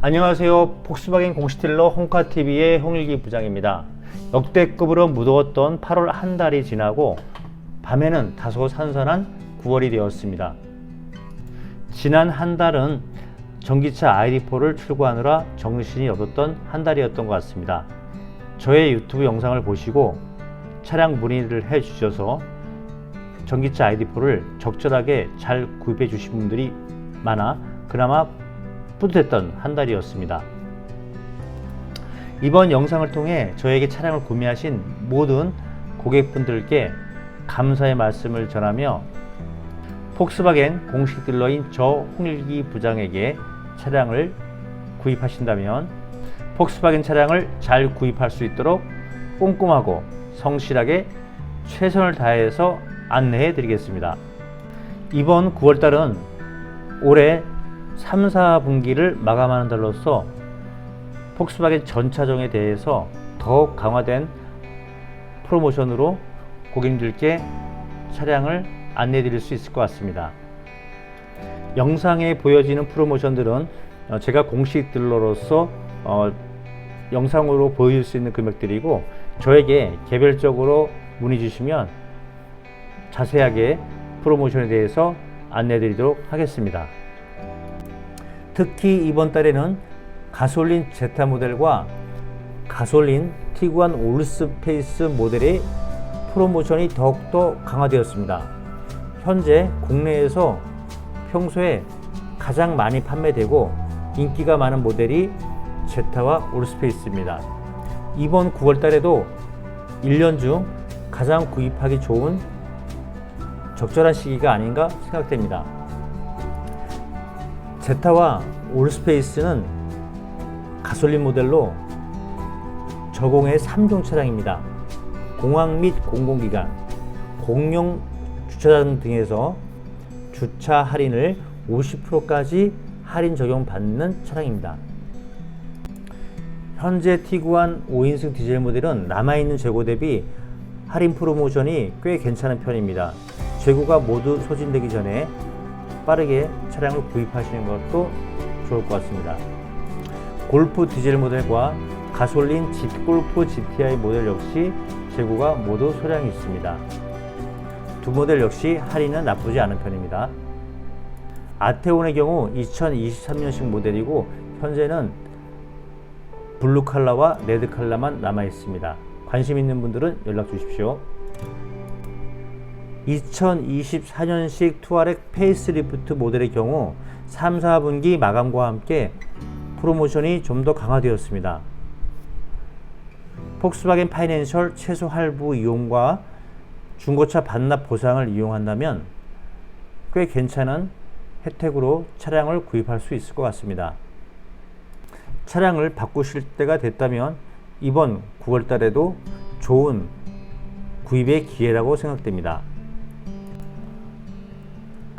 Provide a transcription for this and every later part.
안녕하세요. 폭스바겐 공시딜러 홍카TV의 홍일기 부장입니다. 역대급으로 무더웠던 8월 한 달이 지나고 밤에는 다소 선선한 9월이 되었습니다. 지난 한 달은 전기차 ID4를 출고하느라 정신이 없었던 한 달이었던 것 같습니다. 저의 유튜브 영상을 보시고 차량 문의를 해 주셔서 전기차 ID4를 적절하게 잘 구입해 주신 분들이 많아 그나마 뿌듯했던 한 달이었습니다. 이번 영상을 통해 저에게 차량을 구매하신 모든 고객분들께 감사의 말씀을 전하며 폭스바겐 공식 딜러인 저 홍일기 부장에게 차량을 구입하신다면 폭스바겐 차량을 잘 구입할 수 있도록 꼼꼼하고 성실하게 최선을 다해서 안내해 드리겠습니다. 이번 9월달은 올해 3, 4분기를 마감하는 달로서 폭스바겐 전차종에 대해서 더욱 강화된 프로모션으로 고객님들께 차량을 안내해 드릴 수 있을 것 같습니다. 영상에 보여지는 프로모션들은 어, 제가 공식 딜러로서 어, 영상으로 보여줄 수 있는 금액들이고 저에게 개별적으로 문의 주시면 자세하게 프로모션에 대해서 안내 드리도록 하겠습니다. 특히 이번 달에는 가솔린 제타 모델과 가솔린 티구안 올스페이스 모델의 프로모션이 더욱더 강화되었습니다. 현재 국내에서 평소에 가장 많이 판매되고 인기가 많은 모델이 제타와 올스페이스입니다. 이번 9월 달에도 1년 중 가장 구입하기 좋은 적절한 시기가 아닌가 생각됩니다. 제타와 올스페이스는 가솔린 모델로 저공해 3종 차량입니다. 공항 및 공공기관, 공용 주차장 등에서 주차 할인을 50%까지 할인 적용받는 차량입니다. 현재 티구안 5인승 디젤 모델은 남아있는 재고 대비 할인 프로모션이 꽤 괜찮은 편입니다. 재고가 모두 소진되기 전에 빠르게 차량을 구입하시는 것도 좋을 것 같습니다. 골프 디젤 모델과 가솔린 골프 GTI 모델 역시 재고가 모두 소량이 있습니다. 두 모델 역시 할인은 나쁘지 않은 편입니다. 아테온의 경우 2023년식 모델이고 현재는 블루 칼라와 레드 칼라만 남아 있습니다. 관심 있는 분들은 연락 주십시오. 2024년식 투아렉 페이스리프트 모델의 경우 3, 4분기 마감과 함께 프로모션이 좀 더 강화되었습니다. 폭스바겐 파이낸셜 최소 할부 이용과 중고차 반납 보상을 이용한다면 꽤 괜찮은 혜택으로 차량을 구입할 수 있을 것 같습니다. 차량을 바꾸실 때가 됐다면 이번 9월 달에도 좋은 구입의 기회라고 생각됩니다.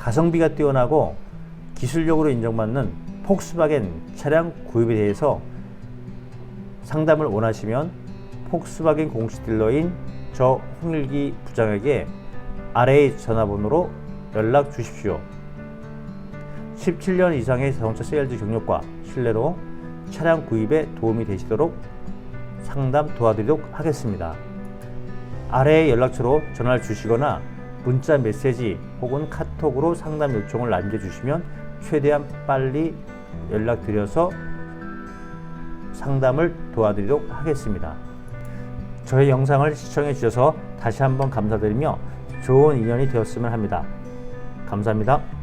가성비가 뛰어나고 기술력으로 인정받는 폭스바겐 차량 구입에 대해서 상담을 원하시면 폭스바겐 공식 딜러인 저 홍일기 부장에게 아래의 전화번호로 연락 주십시오. 17년 이상의 자동차 세일즈 경력과 신뢰로 차량 구입에 도움이 되시도록 상담 도와드리도록 하겠습니다. 아래의 연락처로 전화를 주시거나 문자 메시지 혹은 카톡으로 상담 요청을 남겨주시면 최대한 빨리 연락드려서 상담을 도와드리도록 하겠습니다. 저의 영상을 시청해 주셔서 다시 한번 감사드리며 좋은 인연이 되었으면 합니다. 감사합니다.